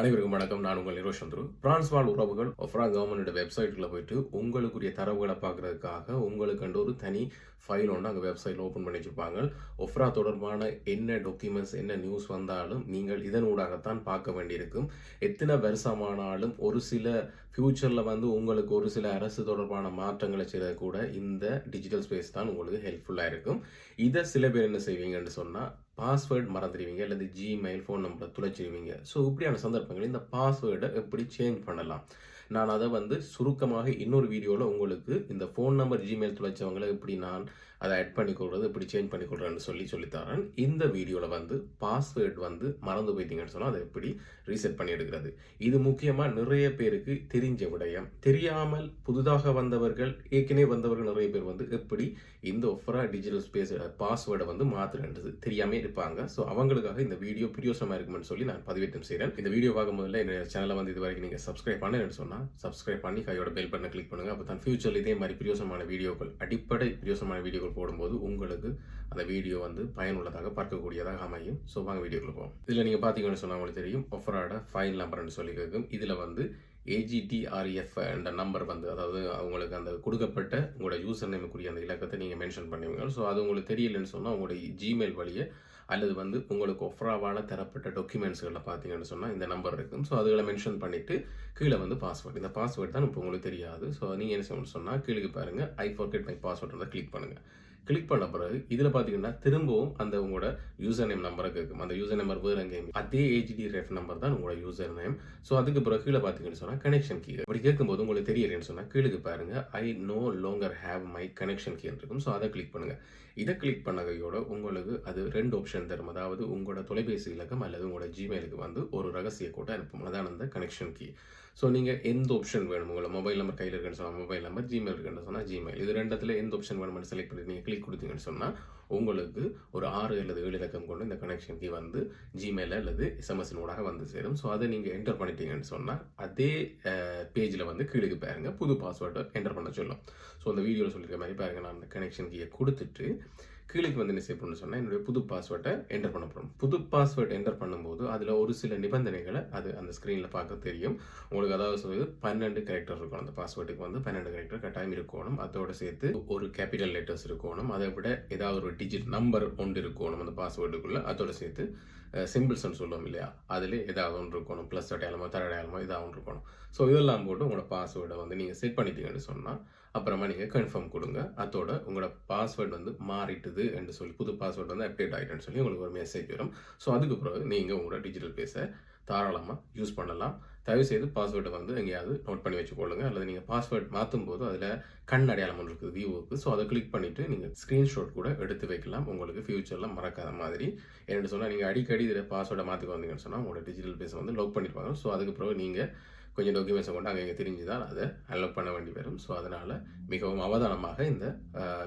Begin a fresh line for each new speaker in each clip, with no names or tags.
அனைவருக்கும் வணக்கம். நான் உங்கள் நிரோஷ் சந்துரு. பிரான்ஸ் வாழ் உறவுகள் ஒஃப்ரா கவர்மெண்டோட வெப்சைட்டில் போயிட்டு உங்களுக்குரிய தரவுகளை பார்க்கறதுக்காக உங்களுக்கு ஒரு தனி ஃபைல் ஒன்று அங்கே வெப்சைட்டில் ஓப்பன் பண்ணி வச்சுருப்பாங்க. ஒஃப்ரா தொடர்பான என்ன டாக்குமெண்ட்ஸ் என்ன நியூஸ் வந்தாலும் நீங்கள் இதன் ஊடாகத்தான் பார்க்க வேண்டியிருக்கும். எத்தனை வருஷமானாலும் ஒரு சில ஃப்யூச்சரில் வந்து உங்களுக்கு ஒரு சில அரசு தொடர்பான மாற்றங்களை செய்த கூட இந்த டிஜிட்டல் ஸ்பேஸ் தான் உங்களுக்கு ஹெல்ப்ஃபுல்லாக இருக்கும். இதை சில பேர் என்ன செய்வீங்கன்னு சொன்னால் பாஸ்வேர்டு மறந்துடுவீங்க அல்லது ஜிமெயில் ஃபோன் நம்பரை துளைச்சிடுவீங்க ஸோ இப்படியான சந்தர்ப்பங்களில் இந்த பாஸ்வேர்டை எப்படி சேஞ்ச் பண்ணலாம்? நான் அதை வந்து சுருக்கமாக இன்னொரு வீடியோவில் உங்களுக்கு இந்த ஃபோன் நம்பர் ஜிமெயில் துளைச்சவங்களை எப்படி நான் அதை ஆட் பண்ணிக்கொள்வது இப்படி சேஞ்ச் பண்ணிக்கொள்றேன்னு சொல்லி சொல்லித்தரேன் இந்த வீடியோவில் வந்து பாஸ்வேர்டு வந்து மறந்து போயிட்டீங்கன்னு சொன்னால் அதை எப்படி ரீசெட் பண்ணி எடுக்கிறது. இது முக்கியமாக நிறைய பேருக்கு தெரிஞ்ச விடயம். தெரியாமல் புதிதாக வந்தவர்கள் ஏற்கனவே வந்தவர்கள் நிறைய பேர் வந்து எப்படி இந்த ஒஃபரா டிஜிட்டல் ஸ்பேஸ் பாஸ்வேர்டை வந்து மாற்றுறது தெரியாமல் இருப்பாங்க. ஸோ அவங்களுக்காக இந்த வீடியோ பிரியோசமாக இருக்குமென்னு சொல்லி நான் பதிவேற்றம் செய்கிறேன் இந்த வீடியோ பார்க்கும் முதல்ல என்னோட சேனலை வந்து இது வரைக்கும் நீங்கள் சப்ஸ்கிரைப் பண்ணேன்னு சொன்னால் சப்ஸ்கிரைப் பண்ணி கையோட பெல் பட்டனை கிளிக் பண்ணுங்கள் அப்போ தான் ஃபியூச்சரில் இதே மாதிரி பிரியோசமான வீடியோக்கள் அடிப்படை பிரியோசமான வீடியோக்கள் போடும்போது உங்களுக்கு அந்த வீடியோ வந்து பயனுள்ளதாக பார்க்கக்கூடியதாக அமையும். ஸோ வாங்க வீடியோக்குள்ள போவோம். இதில் நீங்கள் பார்த்தீங்கன்னு சொன்னால் உங்களுக்கு தெரியும். ஒஃபராட ஃபைல் நம்பர்னு சொல்லி கேட்கும் இதில் வந்து ஏஜிடிஆர்எஃப் என்ற நம்பர் வந்து அதாவது அவங்களுக்கு அந்த கொடுக்கப்பட்ட உங்களோட யூசர் நேமுக்குரிய அந்த இலக்கத்தை நீங்கள் மென்ஷன் பண்ணுவீங்க. ஸோ அது உங்களுக்கு தெரியலன்னு சொன்னால் உங்களுடைய ஜிமெயில் வழியே அல்லது வந்து உங்களுக்கு ஒஃப்ராவால் தரப்பட்ட டாக்குமெண்ட்ஸ்களில் பார்த்தீங்கன்னு சொன்னால் இந்த நம்பர் இருக்கும். ஸோ அதுகளை மென்ஷன் பண்ணிவிட்டு கீழே வந்து பாஸ்வேர்டு இந்த பாஸ்வேர்டு தான் இப்போ உங்களுக்கு தெரியாது. ஸோ நீங்கள் என்ன செய்யணும்னு சொன்னால் கீழே பாருங்கள் I forget my password click பண்ணுங்கள் கிளிக் பண்ண பிறகு இதில் பார்த்தீங்கன்னா திரும்பவும் அந்த உங்களோட யூசர் நேம் நம்பரை கேட்கும் அந்த யூசர் நம்பர் வேறு எங்கேயும் அதே ஏஜிடி ரெஃப் நம்பர் தான் உங்களோட யூசர் நேம் ஸோ அதுக்கு பிறகு கீழே பார்த்தீங்கன்னு சொன்னால் கனெக்ஷன் கீ அப்படி கேட்கும்போது உங்களுக்கு தெரியலன்னு சொன்னால் கீழே பாருங்கள் I no longer have my connection key இருக்கும் ஸோ அதை கிளிக் பண்ணுங்கள் இதை கிளிக் பண்ணகையோட உங்களுக்கு அது ரெண்டு ஆப்ஷன் தரும். அதாவது உங்களோட தொலைபேசி இலக்கம் அல்லது உங்களோட ஜிமெயிலுக்கு வந்து ஒரு ரகசிய கோட்டை அனுப்பும். அதான் அந்த கனெக்ஷன் கீ ஸோ நீங்கள் எந்த ஆப்ஷன் வேணும்? உங்களை மொபைல் நம்பர் கையில் இருக்குன்னு சொன்னால் மொபைல் நம்பர் ஜிமெயில் இருக்குன்னு சொன்னால் ஜிமெயில் இது ரெண்டத்தில் எந்த ஆப்ஷன் வேணும்னு செலக்ட் பண்ணி நீங்கள் கிளிக் கொடுத்தீங்கன்னு சொன்னால் உங்களுக்கு ஒரு ஆறு அல்லது ஏழு இலக்கம் கொண்டு இந்த கனெக்ஷன் கீ வந்து ஜிமெயில் அல்லது எஸ்எம்எஸ் ஊடாக வந்து சேரும். ஸோ அதை நீங்கள் என்டர் பண்ணிட்டீங்கன்னு சொன்னால் அதே பேஜில் வந்து கீழே பாருங்கள் புது பாஸ்வேர்டை என்டர் பண்ண சொல்லும். ஸோ அந்த வீடியோவில் சொல்லியிருக்க மாதிரி பாருங்க. நான் அந்த கனெக்ஷன் கீயை கொடுத்துட்டு கீழே வந்து என்ன செய்யணும்னு சொன்னால் என்னுடைய புது பாஸ்வேர்டை என்டர் பண்ண போகிறோம் புது பாஸ்வேர்டு என்டர் பண்ணும்போது அதில் ஒரு சில நிபந்தனைகளை அது அந்த ஸ்க்ரீனில் பார்க்க தெரியும். உங்களுக்கு அதாவது சொல்லுது பன்னெண்டு கேரக்டர் இருக்கணும் அந்த பாஸ்வேர்டுக்கு வந்து பன்னெண்டு கேரக்டர் கட்டாயம் இருக்கணும். அதோட சேர்த்து ஒரு கேபிட்டல் லெட்டர்ஸ் இருக்கணும். அதை விட ஏதாவது ஒரு டிஜிட் நம்பர் ஒன்று இருக்கணும் அந்த பாஸ்வேர்டுக்குள்ளே அதோட சேர்த்து சிம்பிள்ஸ்னு சொல்லுவோம் இல்லையா? அதில் ஏதாவது ஒன்று இருக்கணும். ப்ளஸ் அடையாளமோ தர அடையாளமோ ஏதாவது ஒன்று இருக்கணும். ஸோ இதெல்லாம் போட்டு உங்களோட பாஸ்வேர்டை வந்து நீங்கள் செட் பண்ணிட்டீங்கன்னு சொன்னால் அப்புறமா நீங்கள் கன்ஃபார்ம் கொடுங்க. அதோட உங்களோட பாஸ்வேர்டு வந்து மாறிட்டு இருக்குது என்று சொல்லி புது பாஸ்வேர்டு வந்து அப்டேட் ஆகிட்டேன்னு சொல்லி உங்களுக்கு ஒரு மெசேஜ் வரும். ஸோ அதுக்கு பிறகு நீங்கள் உங்களோட டிஜிட்டல் பேஸை தாராளமாக யூஸ் பண்ணலாம். தயவு செய்து பாஸ்வேர்டை வந்து எங்கேயாவது நோட் பண்ணி வச்சுக்கொள்ளுங்க அல்லது நீங்கள் பாஸ்வேர்ட் மாற்றும் போது அதில் கண் அடையாளம் ஒன்று இருக்குது வியூவுக்கு ஸோ அதை கிளிக் பண்ணிவிட்டு நீங்கள் ஸ்க்ரீன்ஷாட் கூட எடுத்து வைக்கலாம். உங்களுக்கு ஃபியூச்சரில் மறக்காத மாதிரி. என்னென்னு சொன்னால் நீங்கள் அடிக்கடி இதில் பாஸ்வேர்டை மாற்றிக்க வந்தீங்கன்னு சொன்னால் உங்களோட டிஜிட்டல் பேஸை வந்து லோக் பண்ணியிருப்பாங்க ஸோ அதுக்கு பிறகு நீங்கள் கொஞ்சம் டாக்குமெண்ட்ஸை கொண்டு அங்கே தெரிஞ்சு தான் அதை அலோட் பண்ண வேண்டி வரும். ஸோ அதனால் மிகவும் அவதானமாக இந்த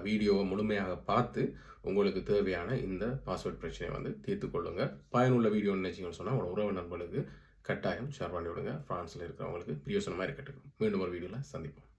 வீடியோவை முழுமையாக பார்த்து உங்களுக்கு தேவையான இந்த பாஸ்வேர்ட் பிரச்சனையை வந்து தீர்த்து கொள்ளுங்கள் பயனுள்ள வீடியோ நினச்சிங்கன்னு சொன்னால் உங்களோட உறவு நண்பர்களுக்கு கட்டாயம் ஷேர் பண்ணி விடுங்க. ஃப்ரான்ஸில் இருக்கிறவங்களுக்கு பிரியோசனமாக இருக்கட்டும் மீண்டும் ஒரு வீடியோவில் சந்திப்போம்.